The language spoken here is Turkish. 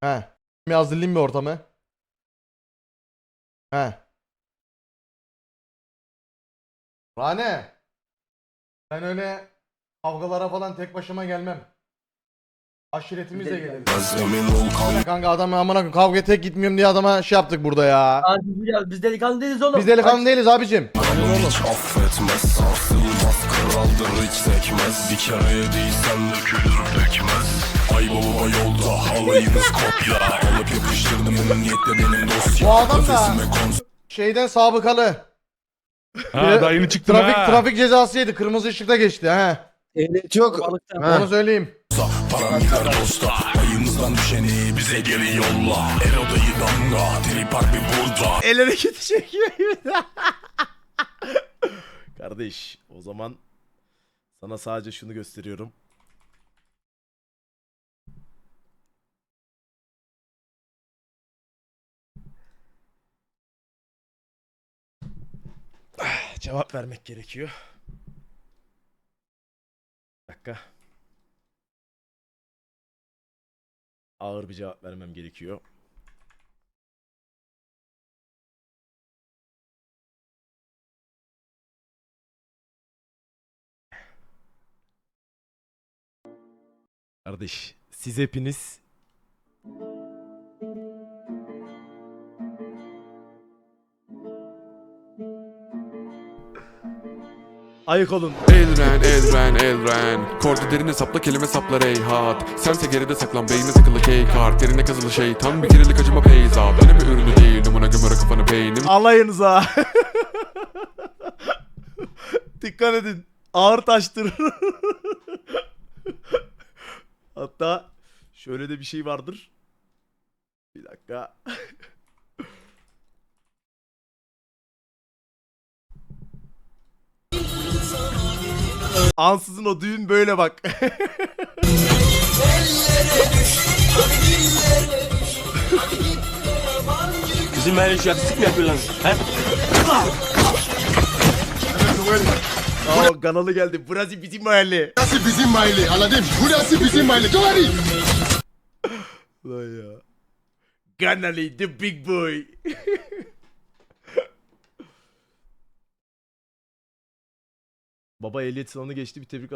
He. Bir hazırlayayım bir ortamı. He. Rane. Ben öyle kavgalara falan tek başıma gelmem. Aşiretimizle gelelim. Ya Kanka adam amına koyayım, kavga tek gitmiyorum diye adama şey yaptık burada ya. Abi biz, biz delikanlı değiliz oğlum. Biz delikanlı değiliz abicim. hiç affetmez Sarsılmaz kraldır hiç sekmez Bir kere yediysen dökülür dökmez Ay baba yolda alayımız kopya Alıp yapıştırdım emniyette benim dosya Bu adam da- Şeyden sabıkalı. Ha daha yeni çıktın Trafik ha. trafik cezası yedi. Kırmızı ışıkta geçti he. Ehliyet yok. Ha. Onu söyleyeyim. Param gider dosta Payımızdan düşeni bize geri yolla Erodayı damga Trip harbi burada El hareketi çekiyor. Kardeş o zaman sana sadece şunu gösteriyorum. Cevap vermek gerekiyor. Bir dakika. Ağır bir cevap vermem gerekiyor. Kardeş siz hepiniz Ayık olun. Elren, elren, elren Kordu derine sapla kelime saplar ey hat Sense geride saklan beyne takılı kart Derine kazılı şeytan bir kerelik acıma peyzat Önemi ürünü değil numara gömere kafanı beynim Alayınıza. Dikkat edin. Ağır taştır. Hatta şöyle de bir şey vardır. Bir dakika. Ansızın o düğün böyle bak. Bizim böyle şu yaksık mı yapıyorlar? He? Aa, kanalı geldi. Burası bizim mahalle. Burası bizim mahalle anladın? Burası bizim mahalle. Doğru. Lan ya. Kanalı the big boy. Baba ehliyet sınavını geçti bir tebrik